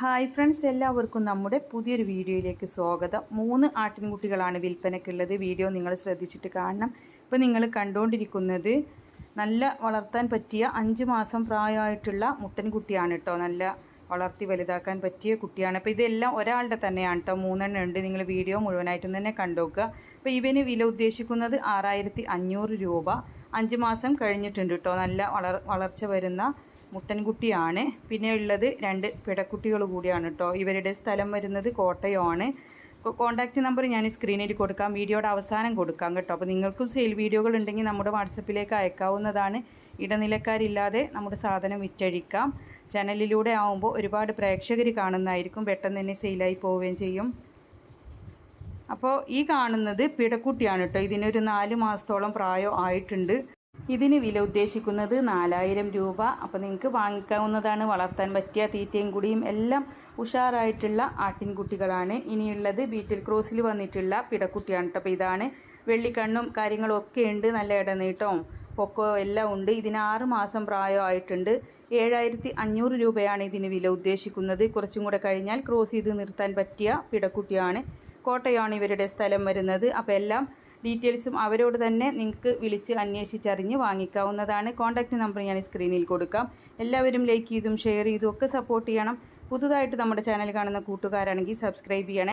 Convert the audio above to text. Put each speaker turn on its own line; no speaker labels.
Hi friends എല്ലാവർക്കും നമ്മുടെ പുതിയൊരു വീഡിയോയിലേക്ക് സ്വാഗതം. മൂന്ന് ആട്ടിൻകുട്ടികളാണ് വിൽപ്പനയ്ക്കുള്ളത്. വീഡിയോ നിങ്ങൾ ശ്രദ്ധിച്ചിട്ട് കാണണം. ഇപ്പോൾ നിങ്ങൾ കണ്ടുകൊണ്ടിരിക്കുന്നത് നല്ല വളർത്താൻ പറ്റിയ അഞ്ച് മാസം പ്രായമായിട്ടുള്ള മുട്ടൻകുട്ടിയാണ് കേട്ടോ നല്ല വളർത്തി വലുതാക്കാൻ പറ്റിയ കുട്ടിയാണ്. അപ്പോൾ ഇതെല്ലാം ഒരാളുടെ തന്നെയാണ് കേട്ടോ മൂന്നെണ്ണം ഉണ്ട്. നിങ്ങൾ വീഡിയോ മുഴുവനായിട്ടും തന്നെ കണ്ടുനോക്കുക അപ്പോൾ ഇവന് വില ഉദ്ദേശിക്കുന്നത് ആറായിരത്തി അഞ്ഞൂറ് രൂപ. അഞ്ച് മാസം കഴിഞ്ഞിട്ടുണ്ട് കേട്ടോ നല്ല വളർ വളർച്ച വരുന്ന മുട്ടൻകുട്ടിയാണ്. പിന്നെ ഉള്ളത് രണ്ട് പിടക്കുട്ടികൾ കൂടിയാണ് കേട്ടോ ഇവരുടെ സ്ഥലം വരുന്നത് കോട്ടയമാണ് കോൺടാക്റ്റ് നമ്പർ ഞാൻ സ്ക്രീനിൽ കൊടുക്കാം. വീഡിയോയുടെ അവസാനം കൊടുക്കാം കേട്ടോ. അപ്പോൾ നിങ്ങൾക്കും സെയിൽ വീഡിയോകൾ ഉണ്ടെങ്കിൽ നമ്മുടെ വാട്സപ്പിലേക്ക് അയക്കാവുന്നതാണ്. ഇടനിലക്കാരില്ലാതെ നമ്മുടെ സാധനം വിറ്റഴിക്കാം. ചാനലിലൂടെ ആവുമ്പോൾ ഒരുപാട് പ്രേക്ഷകർ കാണുന്നതായിരിക്കും. പെട്ടെന്ന് തന്നെ സെയിലായി പോവുകയും ചെയ്യും. അപ്പോൾ ഈ കാണുന്നത് പിടക്കുട്ടിയാണ് കേട്ടോ ഇതിനൊരു നാല് മാസത്തോളം പ്രായം ആയിട്ടുണ്ട്. ഇതിന് വില ഉദ്ദേശിക്കുന്നത് നാലായിരം രൂപ. അപ്പോൾ നിങ്ങൾക്ക് വാങ്ങിക്കാവുന്നതാണ് വളർത്താൻ പറ്റിയ തീറ്റയും കുടിയും എല്ലാം ഉഷാറായിട്ടുള്ള ആട്ടിൻകുട്ടികളാണ്. ഇനിയുള്ളത് ബീറ്റിൽ ക്രോസിൽ വന്നിട്ടുള്ള പിടക്കുട്ടിയാണ് കേട്ടോ. അപ്പോൾ ഇതാണ് വെള്ളിക്കണ്ണും കാര്യങ്ങളും ഒക്കെ ഉണ്ട് നല്ല ഇടനീട്ടവും പൊക്കോ എല്ലാം ഉണ്ട്. ഇതിന് ആറ് മാസം പ്രായമായിട്ടുണ്ട് ഏഴായിരത്തി അഞ്ഞൂറ് രൂപയാണ് ഇതിന് വില ഉദ്ദേശിക്കുന്നത്. കുറച്ചും കൂടെ കഴിഞ്ഞാൽ ക്രോസ് ചെയ്ത് നിർത്താൻ പറ്റിയ പിടക്കുട്ടിയാണ്. കോട്ടയാണ് ഇവരുടെ സ്ഥലം വരുന്നത്. അപ്പോൾ എല്ലാം ഡീറ്റെയിൽസും അവരോട് തന്നെ നിങ്ങൾക്ക് വിളിച്ച് അന്വേഷിച്ചറിഞ്ഞ് വാങ്ങിക്കാവുന്നതാണ്. കോൺടാക്റ്റ് നമ്പർ ഞാൻ സ്ക്രീനിൽ കൊടുക്കാം. എല്ലാവരും ലൈക്ക് ചെയ്തും ഷെയർ ചെയ്തും ഒക്കെ സപ്പോർട്ട് ചെയ്യണം. പുതുതായിട്ട് നമ്മുടെ ചാനൽ കാണുന്ന കൂട്ടുകാരാണെങ്കിൽ സബ്സ്ക്രൈബ് ചെയ്യണേ.